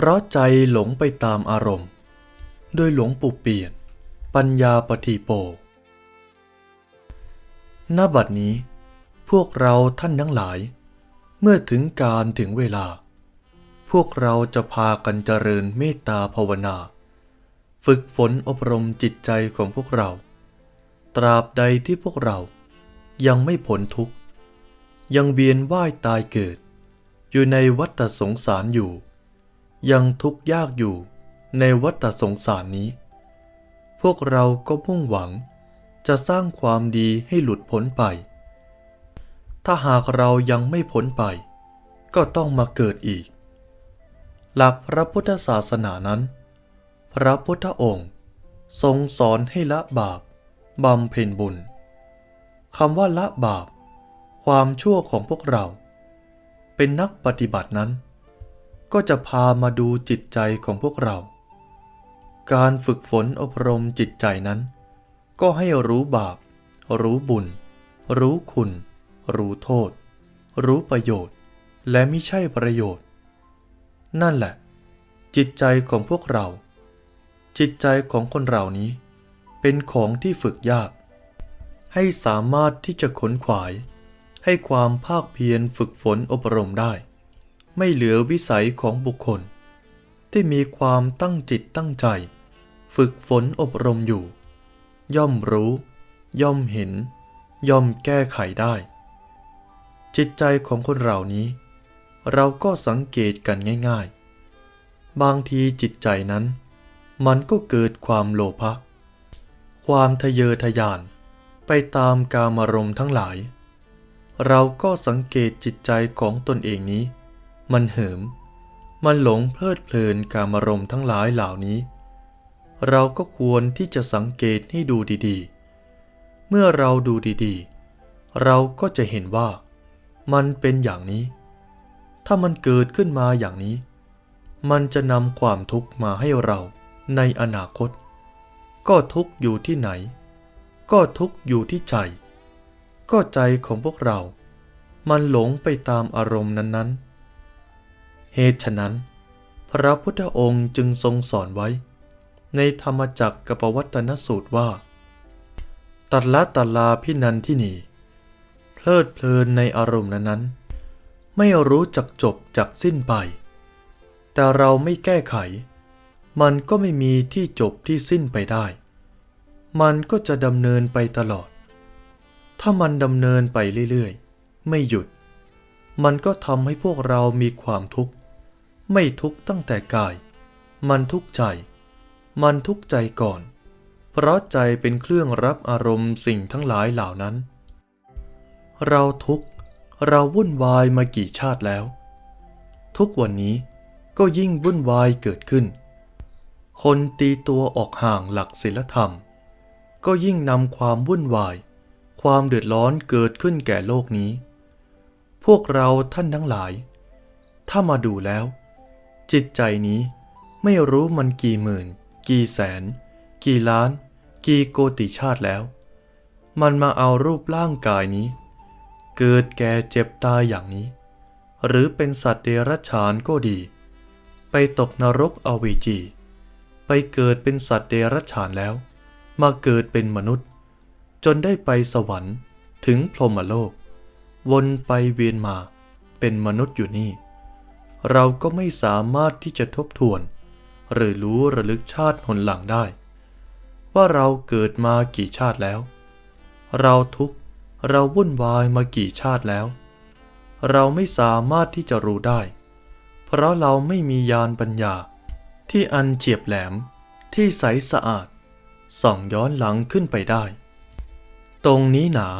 เพราะใจหลงไปตามอารมณ์ โดยหลวงปู่เปลี่ยน ปัญญาปฏิโปณบัดนี้ พวกเราท่านทั้งหลาย เมื่อถึงการถึงเวลา พวกเราจะพากันเจริญเมตตาภาวนา ฝึกฝนอบรมจิตใจของพวกเรา ตราบใดที่พวกเรายังไม่พ้นทุกข์ ยังเวียนว่ายตายเกิด อยู่ในวัฏสงสารอยู่ ยังทุกข์ยากอยู่ในวัฏสงสารนี้ พวกเราก็มุ่งหวังจะสร้างความดีให้หลุดพ้นไป ถ้าหากเรายังไม่พ้นไป ก็ต้องมาเกิดอีก หลักพระพุทธศาสนานั้น พระพุทธองค์ ทรงสอนให้ละบาปบำเพ็ญบุญคำว่าละบาป ความชั่วของพวกเรา เป็นนักปฏิบัตินั้น ก็จะพามาดูจิตใจของพวกเรา การฝึกฝนอบรมจิตใจนั้น ก็ให้รู้บาป รู้บุญ รู้คุณ รู้โทษ รู้ประโยชน์ และไม่ใช่ประโยชน์ นั่นแหละ จิตใจของพวกเรา จิตใจของคนเหล่านี้ เป็นของที่ฝึกยาก ให้สามารถที่จะขนขวาย ให้ความภาคเพียรฝึกฝนอบรมได้ ไม่เหลือวิสัยของบุคคล ที่มีความตั้งจิตตั้งใจ ฝึกฝนอบรมอยู่ ย่อมรู้ ย่อมเห็น ย่อมแก้ไขได้ จิตใจของคนเหล่านี้ เราก็สังเกตกันง่าย ๆ บางทีจิตใจนั้น มันก็เกิดความโลภะความทะเยอทะยานไปตามกามารมณ์ทั้งหลาย เราก็สังเกตจิตใจของตนเองนี้ มันเหิม มันหลงเพลิดเพลินการมารมทั้งหลายเหล่านี้ เราก็ควรที่จะสังเกตให้ดูดีๆ เมื่อเราดูดีๆ เราก็จะเห็นว่ามันเป็นอย่างนี้ ถ้ามันเกิดขึ้นมาอย่างนี้ มันจะนำความทุกข์มาให้เราในอนาคต ก็ทุกอยู่ที่ไหน ก็ทุกอยู่ที่ใจ ก็ใจของพวกเรา มันหลงไปตามอารมณ์นั้นๆ เหตุฉะนั้น พระพุทธองค์จึงทรงสอนไว้ ในธรรมจักรกปวัตนสูตรว่า ตัดละตัลลาพินันที่นีเพลิดเพลินในอารมณ์นั้นๆไม่รู้จักจบจักสิ้นไป แต่เราไม่แก้ไข มันก็ไม่มีที่จบที่สิ้นไปได้ มันก็จะดำเนินไปตลอด ถ้ามันดำเนินไปเรื่อยๆ ไม่หยุด มันก็ทำให้พวกเรามีความทุกข์ ไม่ทุกข์ตั้งแต่กาย มันทุกข์ใจ มันทุกข์ใจก่อน เพราะใจเป็นเครื่องรับอารมณ์สิ่งทั้งหลายเหล่านั้น เราทุกข์เราวุ่นวายมากี่ชาติแล้ว ทุกวันนี้ก็ยิ่งวุ่นวายเกิดขึ้น คนตีตัวออกห่างหลักศีลธรรม ก็ยิ่งนำความวุ่นวาย ความเดือดร้อนเกิดขึ้นแก่โลกนี้ พวกเราท่านทั้งหลาย ถ้ามาดูแล้ว จิตใจนี้ไม่รู้มันกี่หมื่น กี่แสน กี่ล้าน กี่โกติชาติแล้ว มันมาเอารูปร่างกายนี้ เกิดแก่เจ็บตายอย่างนี้ หรือเป็นสัตว์เดรัจฉานก็ดี ไปตกนรกอเวจี ไปเกิดเป็นสัตว์เดรัจฉานแล้ว มาเกิดเป็นมนุษย์ จนได้ไปสวรรค์ถึงพรหมโลก วนไปเวียนมาเป็นมนุษย์อยู่นี่ เราก็ไม่สามารถที่จะทบทวน หรือรู้ระลึกชาติหนหลังได้ ว่าเราเกิดมากี่ชาติแล้ว เราทุกข์เราวุ่นวายมากี่ชาติแล้ว เราไม่สามารถที่จะรู้ได้ เพราะเราไม่มียานปัญญา ที่อันเฉียบแหลม ที่ใสสะอาด ส่องย้อนหลังขึ้นไปได้ ตรงนี้หนา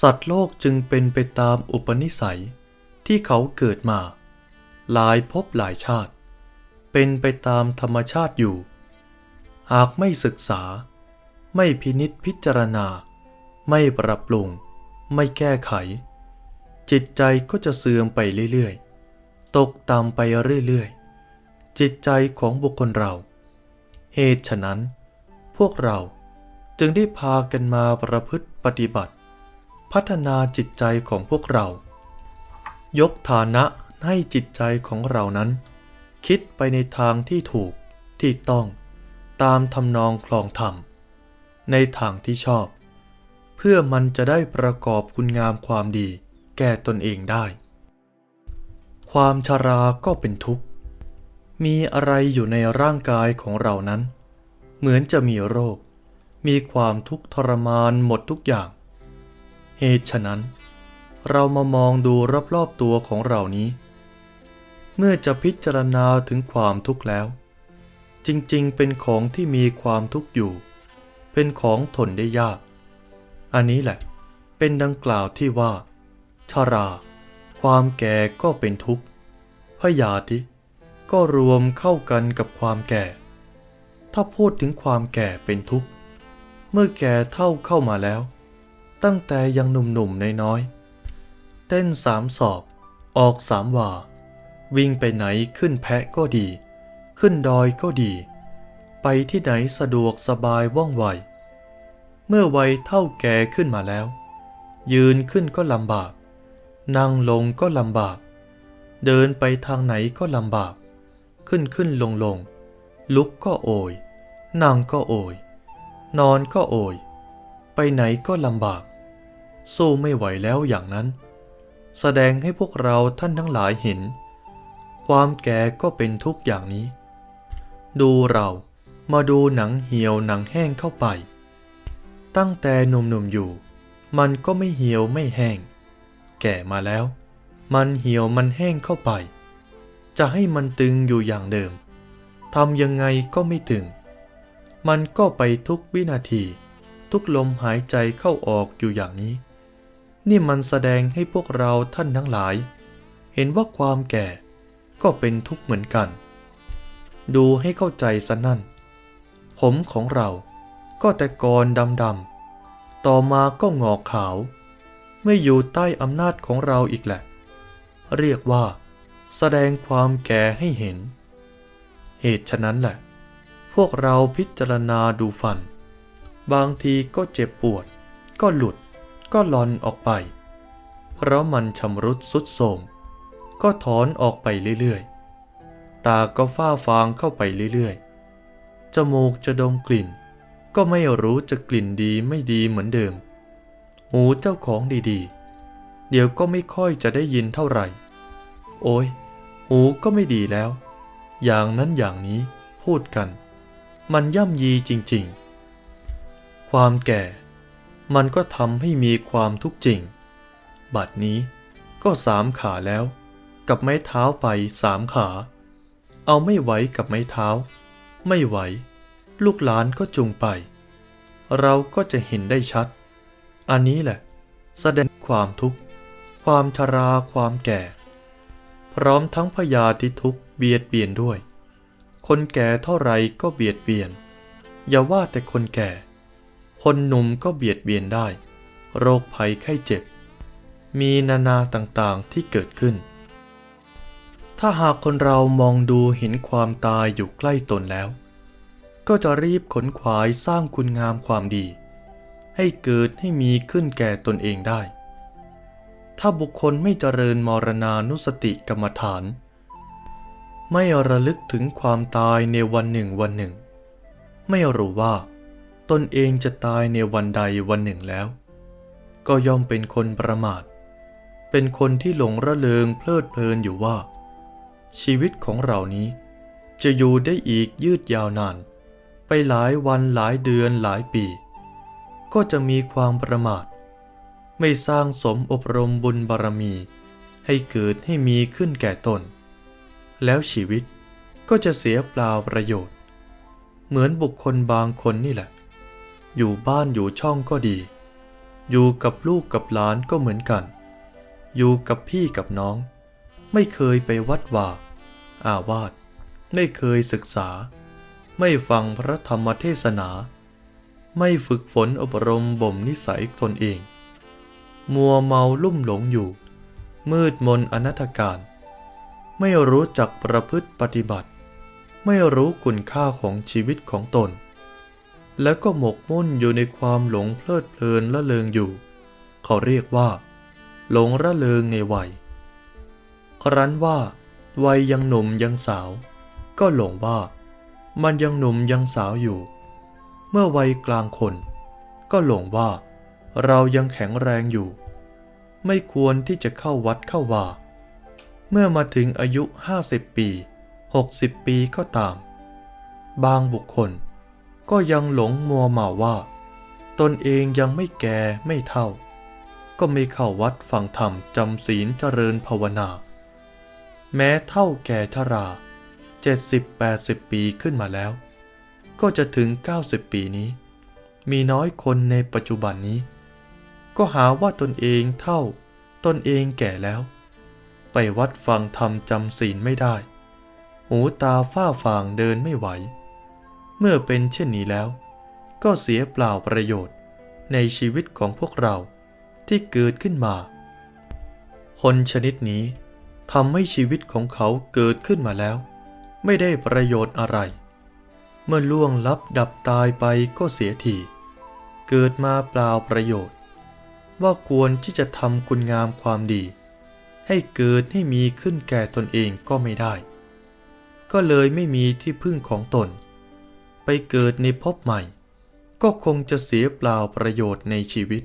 สัตว์โลกจึงเป็นไปตามอุปนิสัยที่เขาเกิดมา หลายภพหลายชาติ เป็นไปตามธรรมชาติอยู่ หากไม่ศึกษา ไม่พินิษพิจารณา ไม่ปรับปรุง ไม่แก้ไข จิตใจก็จะเสื่อมไปเรื่อยๆ ตกต่ำไปเรื่อยๆ จิตใจของบุคคลเรา เหตุฉะนั้น พวกเราจึงได้พากันมาประพฤติปฏิบัติ พัฒนาจิตใจของพวกเรา ยกฐานะ ให้จิตใจของเรานั้น คิดไปในทางที่ถูกที่ต้องตามทำนองคลองธรรม ในทางที่ชอบ เพื่อมันจะได้ประกอบคุณงามความดีแก่ตนเองได้ ความชราก็เป็นทุกข์ มีอะไรอยู่ในร่างกายของเรานั้น เหมือนจะมีโรค มีความทุกข์ทรมานหมดทุกอย่าง เหตุฉะนั้น เรามามองดูรอบๆตัวของเรานี้ เมื่อจะพิจารณาถึงความทุกข์แล้ว จริงๆ เป็นของที่มีความทุกข์อยู่ เป็นของทนได้ยาก อันนี้แหละ เป็นดังกล่าวที่ว่า ชรา ความแก่ก็เป็นทุกข์พยาธิก็รวมเข้ากันกับความแก่ ถ้าพูดถึงความแก่เป็นทุกข์ เมื่อแก่เท่าเข้ามาแล้ว ตั้งแต่ยังหนุ่มๆน้อยๆเต้นสามศอกออกสามวา วิ่งไปไหนขึ้นแพะก็ดี ขึ้นดอยก็ดี ไปที่ไหนสะดวกสบายว่องไว เมื่อวัยเท่าแก่ขึ้นมาแล้ว ยืนขึ้นก็ลำบาก นั่งลงก็ลำบาก เดินไปทางไหนก็ลำบาก ขึ้นขึ้นลงลง ลุกก็โอย นั่งก็โอย นอนก็โอย ไปไหนก็ลำบาก สู้ไม่ไหวแล้วอย่างนั้น แสดงให้พวกเราท่านทั้งหลายเห็น ความแก่ก็เป็นทุกอย่างนี้ ดูเรามาดูหนังเหี่ยวหนังแห้งเข้าไป ตั้งแต่หนุ่มๆอยู่ มันก็ไม่เหี่ยวไม่แห้ง แก่มาแล้ว มันเหี่ยวมันแห้งเข้าไป จะให้มันตึงอยู่อย่างเดิมทำยังไงก็ไม่ตึง มันก็ไปทุกวินาที ทุกลมหายใจเข้าออกอยู่อย่างนี้ นี่มันแสดงให้พวกเราท่านทั้งหลาย เห็นว่าความแก่ ก็เป็นทุกข์เหมือนกัน ดูให้เข้าใจสนั่น ผมของเราก็แต่ก่อนดำๆ ต่อมาก็งอกขาว ไม่อยู่ใต้อำนาจของเราอีกแหละ เรียกว่า แสดงความแก่ให้เห็น เหตุฉะนั้นแหละ พวกเราพิจารณาดูฟัน บางทีก็เจ็บปวด ก็หลุด ก็หลอนออกไป เพราะมันชำรุดสุดโทรม ก็ถอนออกไปเรื่อยๆ ตาก็ฝ้าฟางเข้าไปเรื่อยๆ จมูกจะดมกลิ่น ก็ไม่รู้จะกลิ่นดีไม่ดีเหมือนเดิม หูเจ้าของดีๆ เดี๋ยวก็ไม่ค่อยจะได้ยินเท่าไหร่ โอ้ย หูก็ไม่ดีแล้ว อย่างนั้นอย่างนี้พูดกัน มันย่ำยีจริงๆ ความแก่ มันก็ทำให้มีความทุกข์จริง บัดนี้ก็สามขาแล้ว กับไม้เท้าไปสามขา เอาไม่ไหวกับไม้เท้า ไม่ไหว ลูกหลานก็จุงไป เราก็จะเห็นได้ชัด อันนี้แหละ แสดงความทุกข์ ความชราความแก่ พร้อมทั้งพยาธิทุกข์เบียดเบียนด้วย คนแก่เท่าไรก็เบียดเบียน อย่าว่าแต่คนแก่ คนหนุ่มก็เบียดเบียนได้ โรคภัยไข้เจ็บ มีนานาต่างๆที่เกิดขึ้น ถ้าหากคนเรามองดูเห็นความตายอยู่ใกล้ตนแล้ว ก็จะรีบขนขวายสร้างคุณงามความดี ให้เกิดให้มีขึ้นแก่ตนเองได้ ถ้าบุคคลไม่เจริญมรณานุสติกรรมฐาน ไม่ระลึกถึงความตายในวันหนึ่งวันหนึ่ง ไม่รู้ว่า ตนเองจะตายในวันใดวันหนึ่งแล้ว ก็ย่อมเป็นคนประมาท เป็นคนที่หลงระเริงเพลิดเพลินอยู่ว่า ชีวิตของเรานี้ จะอยู่ได้อีกยืดยาวนาน ไปหลายวันหลายเดือนหลายปี ก็จะมีความประมาท ไม่สร้างสมอบรมบุญบารมี ให้เกิดให้มีขึ้นแก่ตน แล้วชีวิตก็จะเสียเปล่าประโยชน์ เหมือนบุคคลบางคนนี่แหละ อยู่บ้านอยู่ช่องก็ดี อยู่กับลูกกับหลานก็เหมือนกัน อยู่กับพี่กับน้อง ไม่เคยไปวัดว่า อาวาสไม่เคยศึกษา ไม่ฟังพระธรรมเทศนา ไม่ฝึกฝนอบรมบ่มนิสัยตนเอง มัวเมาลุ่มหลงอยู่ มืดมนอนัตการ ไม่รู้จักประพฤติปฏิบัติ ไม่รู้คุณค่าของชีวิตของตน แล้วก็หมกมุ่นอยู่ในความหลงเพลิดเพลินละเลงอยู่ เขาเรียกว่า หลงระเริงในวัย ครั้นว่า วัยยังหนุ่มยังสาว ก็หลงว่า มันยังหนุ่มยังสาวอยู่ เมื่อวัยกลางคน ก็หลงว่า เรายังแข็งแรงอยู่ ไม่ควรที่จะเข้าวัดเข้าว่า เมื่อมาถึงอายุ50ปี 60 ปีก็ตาม บางบุคคล ก็ยังหลงมัวเมาว่า ตนเองยังไม่แก่ไม่เท่า ก็ไม่เข้าวัดฟังธรรมจำศีลเจริญภาวนา แม้เท่าแก่ชรา70-80ปีขึ้นมาแล้ว ก็จะถึง 90 ปีนี้ มีน้อยคนในปัจจุบันนี้ ก็หาว่าตนเองเท่า ตนเองแก่แล้ว ไปวัดฟังธรรมจำศีลไม่ได้ หูตาฝ้าฟางเดินไม่ไหว เมื่อเป็นเช่นนี้แล้ว ก็เสียเปล่าประโยชน์ในชีวิตของพวกเราที่เกิดขึ้นมา คนชนิดนี้ ทำให้ชีวิตของเขาเกิดขึ้นมาแล้ว ไม่ได้ประโยชน์อะไร เมื่อล่วงลับดับตายไปก็เสียทีเกิดมาเปล่าประโยชน์ ว่าควรที่จะทำคุณงามความดี ให้เกิดให้มีขึ้นแก่ตนเองก็ไม่ได้ ก็เลยไม่มีที่พึ่งของตน ไปเกิดในภพใหม่ ก็คงจะเสียเปล่าประโยชน์ในชีวิต